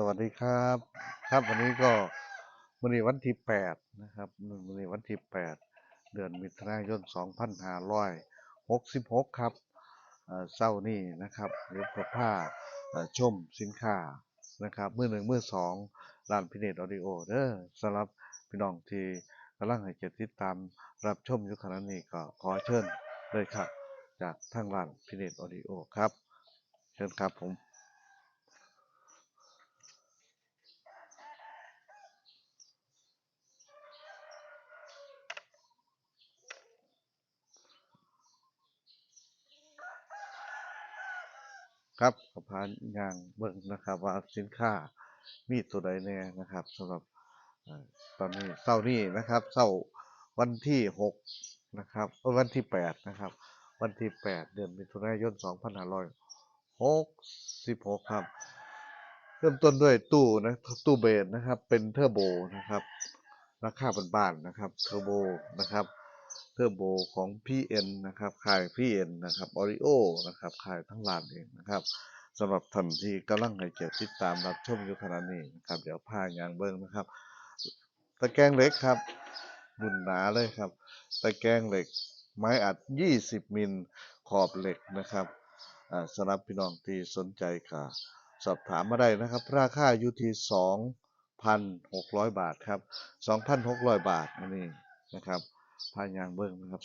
สวัสดีครับ ครับวันนี้ก็วันนี้วันที่แปดนะครับวันนี้วันที่แปดเดือนมิถุนายนสองพันห้าร้อยหกสิบหกครับเศร้านี่นะครับเดี๋ยวจะพาช่อชมสินค้านะครับมือหนึ่งมือสองร้านพิเนตออดิโอเด้อสำหรับพี่น้องที่กำลังให้เกียรติติดตามรับชมยู่ขณะนี้ก็ขอเชิญเลยครับจากทางร้านพิเนตออดิโอครับ เชิญครับผม ครับสะพานยางเบิ่งนะครับ ว่าสินค้ามีตัวใดแน่นะครับสำหรับตอนนี้เช้านี้นะครับเช้าวันที่หกนะครับวันที่แปดนะครับ วันที่แปดเดือนมิถุนายนสองพันห้าร้อยหกสิบหกครับ เริ่มต้นด้วยตู้นะตู้เบสนะครับ เป็นเทอร์โบนะครับ ราคาบ้านๆนะครับเทอร์โบนะครับ เทอร์โบของ PN นะครับขาย PN นะครับ Oreo นะครับขายทั้งร้านเองนะครับสำหรับท่านที่กำลังให้เกียรติติดตามรับชมอยู่ขณะนี้นะครับเดี๋ยวพายางเบิ้งนะครับ ตะแกรงเหล็กครับบุญหนาเลยครับ ตะแกรงเหล็กไม้อัด 20 มิลขอบเหล็กนะครับอ่าสำหรับพี่น้องที่สนใจค่ะ สอบถามมาได้นะครับ ราคาอยู่ที่2,600 บาทครับ 2,600 บาทอันนี้นะครับ พายางเบิ้งนะครับ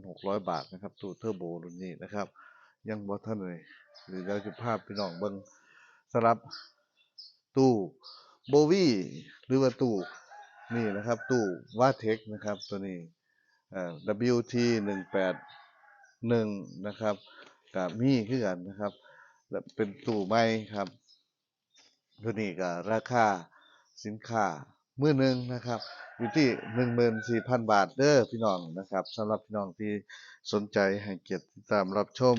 2,600 บาทนะครับ ตู้เทอร์โบรุ่นนี้นะครับ ยังบ่ทันเลยหรือเราจะภาพพี่น้องเบิ้งสำหรับตู้โบวี่หรือว่าตู้นี่นะครับ ตู้วาเทคนะครับ ตัวนี้เอ่อ WT 181นะครับกับมีคือกันนะครับและเป็นตู้ไม้ครับ ตัวนี้ก็ราคาสินค้า มือหนึ่งนะครับ อยู่ที่หนึ่งหมื่นสี่พันบาทเด้อพี่น้องนะครับสำหรับพี่น้องที่สนใจให้เกียรติตามรับชม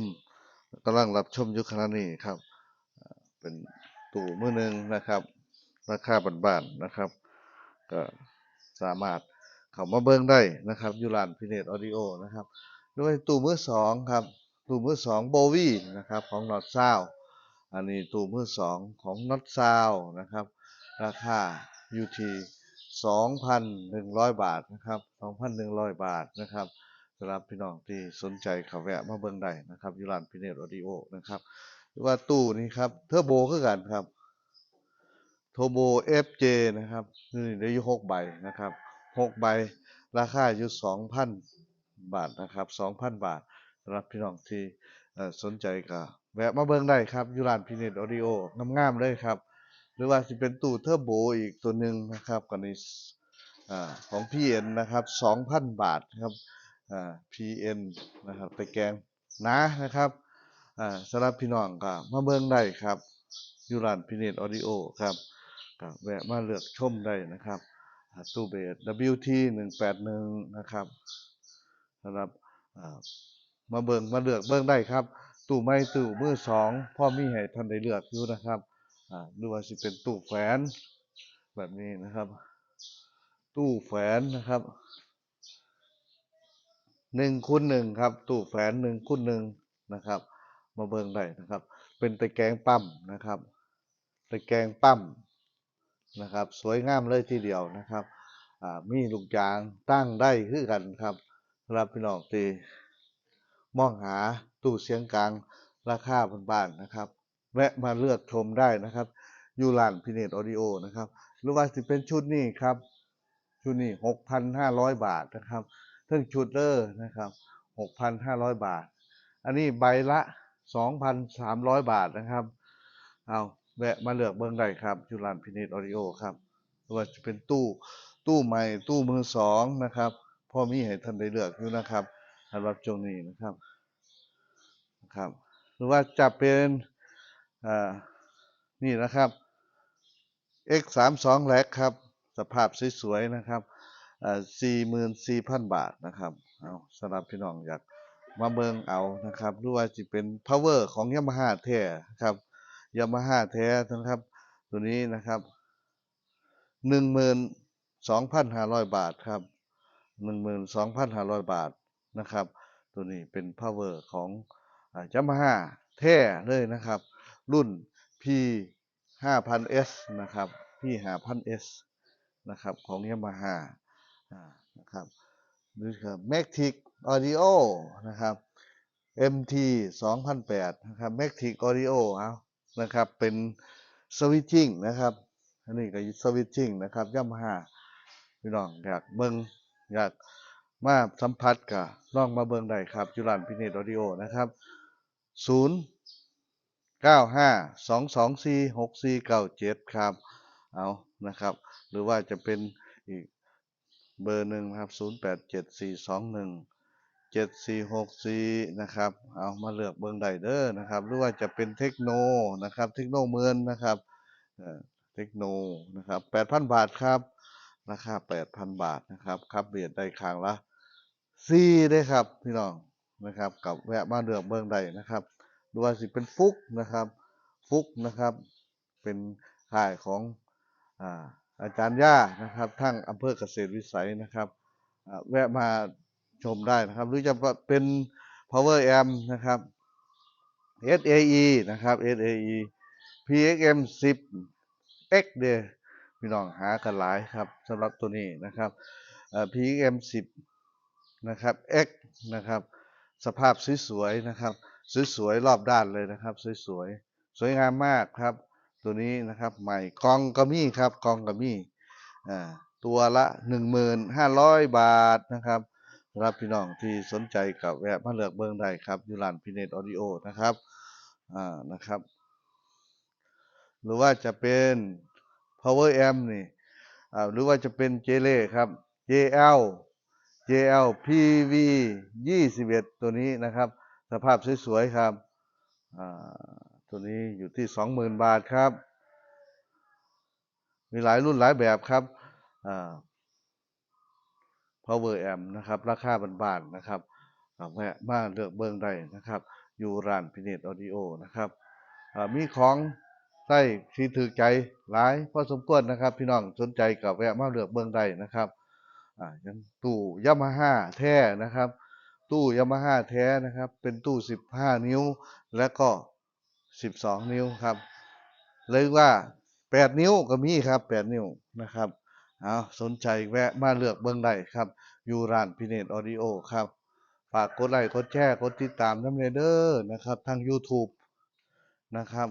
กำลังรับชมยู่ขณะนี้ครับ เป็นตู้มือหนึ่งนะครับ ราคาบ้านๆนะครับ ก็สามารถเข้ามาเบิ่งได้นะครับยูรานพิเนตออดิโอนะครับด้วยตู้มือสองครับตู้มือสองโบวี่นะครับของนอตซาวอันนี้ตู้มือสองของน็อตซาวนะครับ ราคา อยู่ที่2,100 บาทนะครับ 2,100 บาทนะครับสำหรับพี่น้องที่สนใจเขาแวะมาเบิ่งได้นะครับยูรานพิเนตออดิโอนะครับหรือว่าตู้นี้ครับเทอร์โบคือกันครับโทโบ FJ นะครับนี่ได้อยู่6ใบนะครับ6ใบราคาอยู่2,000บาทนะครับ2,000บาทสำหรับพี่น้องที่สนใจก็แวะมาเบิ่งได้ครับยูรานพิเนตออดิโองามๆเลยครับ หรือว่าสิเป็นตู้เทอร์โบอีกตัวหนึ่งนะครับกันนี้ของ PN นะครับ 2,000 บาทครับ PN นะครับตะแกงนานะครับสำหรับพี่น้องก็มาเบิ่งได้ครับยูรานพิเนตออดิโอครับก็แวะมาเลือกชมได้นะครับตู้เบส WT 181นะครับสำหรับมาเบิ่งมาเลือกเบิ่งได้ครับ ตู้ไม้ตู้มือสองพ่อมีให้ท่านได้เลือกอยู่นะครับ หรือว่าสิเป็นตู้แฝนแบบนี้นะครับ ตู้แฝนนะครับหนึ่งคูณหนึ่งครับ ตู้แฝนหนึ่งคูณหนึ่งนะครับ มาเบิ่งได้นะครับ เป็นตะแกรงปั๊มนะครับตะแกรงปั๊มนะครับ สวยงามเลยทีเดียวนะครับอ่ามีลูกยางตั้งได้คือกันครับรับพี่น้องที่มองหาตู้เสียงกลางราคาบ้านๆนะครับ แวะมาเลือกชมได้นะครับยูรานพิเนตออดิโอนะครับ หรือว่าสิเป็นชุดนี้ครับ ชุดนี้หกพันห้าร้อยบาทนะครับเท่งชุดเลอร์นะครับหกพันห้าร้อยบาท อันนี้ใบละสองพันสามร้อยบาทนะครับ เอาแวะมาเลือกเบิ้งได้ครับยูรานพิเนตออดิโอครับหรือว่าจะเป็นตู้ตู้ใหม่ตู้มือสองนะครับพ่อมีให้ท่านได้เลือกอยู่นะครับสำหรับช่วงนี้นะครับนะครับ หรือว่าจะเป็น อ่านี่นะครับ x 3 2แลกครับ สภาพสวยๆนะครับอ่า44,000 บาทนะครับเอาสำหรับพี่น้องอยากมาเบิงเอานะครับหรือว่าจะเป็น power ของ Yamaha แท้ครับ Yamaha แท้นะครับ ตัวนี้นะครับ12,500บาทครับ12,500บาทนะครับ ตัวนี้เป็น power ของยามาฮ่าแท้เลยนะครับ รุ่น P 5,000S นะครับพี่ 5,000S นะครับของยามาฮ่าอ่านะครับนี่คือ Matic Audio นะครับ MT 2008นะครับ Matic Audio เอานะครับเป็นสวิตชิ่งนะครับอันนี้ก็สวิตชิ่งนะครับยามาฮ่าพี่น้องอยากเบิ่งอยากมาสัมผัสกับลองมาเบิ่งได้ครับจุฬานพิเนตออดิโอนะครับ 0 95 224 6497ครับ เอานะครับ หรือว่าจะเป็นอีกเบอร์หนึ่งนะครับ087421 7464นะครับ เอามาเลือกเบิ่งได้เด้อนะครับ หรือว่าจะเป็นเทคโนนะครับ เทคโนเมือนนะครับเทคโนนะครับ8,000บาทครับ ราคา8,000บาทนะครับครับเบียดได้ครั้งละ4ได้ครับพี่น้องนะครับกับแวะมาเลือกเบิ่งได้นะครับ หรือว่าสิเป็นฟุกนะครับฟุกนะครับ เป็นค่ายของอาอาจารย์ย่านะครับทั้งอำเภอเกษตรวิสัยนะครับแวะมาชมได้นะครับ หรือจะเป็น power amp นะครับ SAE นะครับ SAE PXM 10 X เดพี่น้องหากันหลายครับสำหรับตัวนี้นะครับ PXM 10นะครับ X นะครับ สภาพสวยๆนะครับ สวยๆรอบด้านเลยนะครับ สวยๆสวยงามมากครับ ตัวนี้นะครับใหม่กองกระมี่ครับกองกระมี่อ่าตัวละ 1,500 บาทนะครับสำหรับพี่น้องที่สนใจกับแวะมาเลือกเบิ่งได้ครับยูรานพิเนตออดิโอนะครับอ่านะครับ หรือว่าจะเป็น power amp นี่อ่าหรือว่าจะเป็นเจเล่ครับ JL JL PV 21 ตัวนี้นะครับ สภาพสวยๆครับตัวนี้อยู่ที่20,000บาทครับ มีหลายรุ่นหลายแบบครับอ่า power amp นะครับ ราคาบานๆนะครับแวะมาเลือกเบิ่งได้นะครับ อยู่ร้านพิเนตออดิโอนะครับมีของใต้ที่ถือใจหลายพอสมควรนะครับ พี่น้องสนใจกับแวะมาเลือกเบิ่งได้นะครับอ่ายังตู้ยามาฮ่าแท้นะครับ ตู้ยามาฮ่าแท้นะครับ เป็นตู้ 15 นิ้ว และก็ 12 นิ้วครับหรือว่า 8 นิ้วก็มีครับ 8 นิ้วนะครับเอาสนใจแวะมาเลือกเบิ่งได้ครับ อยู่ร้านพิเนตออดิโอครับ ฝากกดไลค์กดแชร์กดติดตามน้ำเด้อนะครับทาง YouTube นะครับ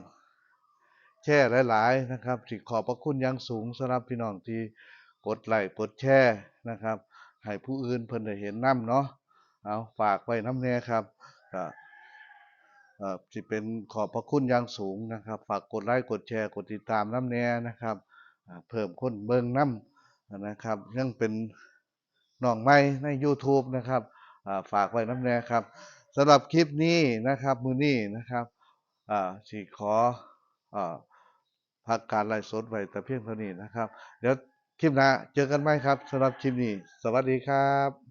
แชร์หลาย ๆ นะครับสิขอบพระคุณอย่างสูงสำหรับพี่น้องที่กดไลค์กดแชร์นะครับให้ผู้อื่นเพิ่นได้เห็นน้ำเนาะ เอาฝากไว้น้ำแน่ครับก็เอ่เป็นขอบพระคุณอย่างสูงนะครับ ฝากกดไลค์กดแชร์กดติดตามน้ำแน่นะครับเพิ่มคนเบิงน้ำนะครับยังเป็นน้องใหม่ใน YouTube นะครับอ่าฝากไว้น้ำแน่ครับสำหรับคลิปนี้นะครับมือนี้นะครับอ่าสิขออ่าพักการไลฟ์สดไว้แต่เพียงเท่านี้นะครับ เดี๋ยวคลิปหน้าเจอกันไหมครับสำหรับคลิปนี้ สวัสดีครับ